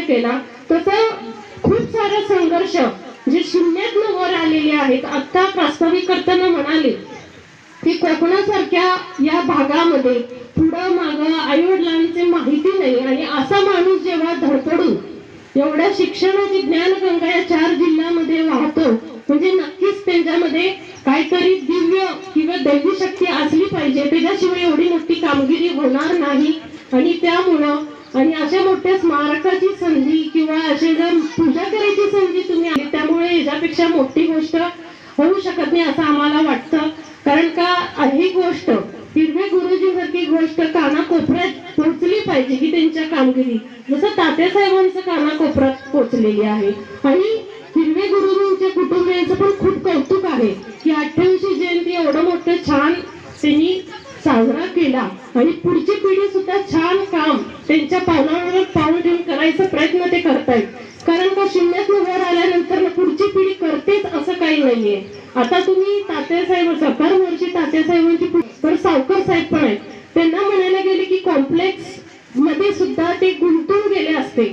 केला. तसं खूप सारा संघर्ष जे शून्यातनं वर आलेले आहेत आता प्रास्ताविक करताना म्हणाले की कोकणासारख्या या भागामध्ये पुढं माग आई वडिलांची माहिती नाही आणि असा माणूस जेव्हा धडपडून एवढ्या शिक्षणाची ज्ञानगंगा या चार जिल्ह्यामध्ये वाहतो म्हणजे नक्कीच त्यांच्यामध्ये काहीतरी दिव्य किंवा दैवी शक्ती असली पाहिजे. त्याच्याशिवाय एवढी मोठी कामगिरी होणार नाही. आणि त्यामुळं आणि अशा मोठ्या स्मारकाची संधी किंवा असे जर पूजा करायची संधी तुम्ही आली त्यामुळे याच्यापेक्षा मोठी गोष्ट होऊ शकत नाही असं आम्हाला वाटतं. कारण का ही गोष्ट हिरवे गुरुजी सारखी गोष्ट कानाकोपऱ्यात पोहोचली पाहिजे ही त्यांच्या कामगिरी. जसं तात्यासाहेबांचं कानाकोपऱ्यात पोहोचलेली आहे. आणि हिरवे गुरुजींच्या कुटुंबियांचं पण खूप कौतुक आहे की अठ्ठावीसशे जयंती एवढं मोठं छान त्यांनी साजरा केला. आणि पुढची पिढी सुद्धा छान त्यांच्या पावलावर पाऊल देऊन करायचा प्रयत्न ते करतायत. कारण का शून्यात वर आल्यानंतर ना पुढची पिढी करतेच असं काही नाहीये. आता तुम्ही तात्यासाहेब सफर वर्षी तात्यासाहेबांची पु- तर सावकर साहेब पण आहेत. त्यांना म्हणायला गेले की कॉम्प्लेक्समध्ये सुद्धा ते गुंतून गेले असते.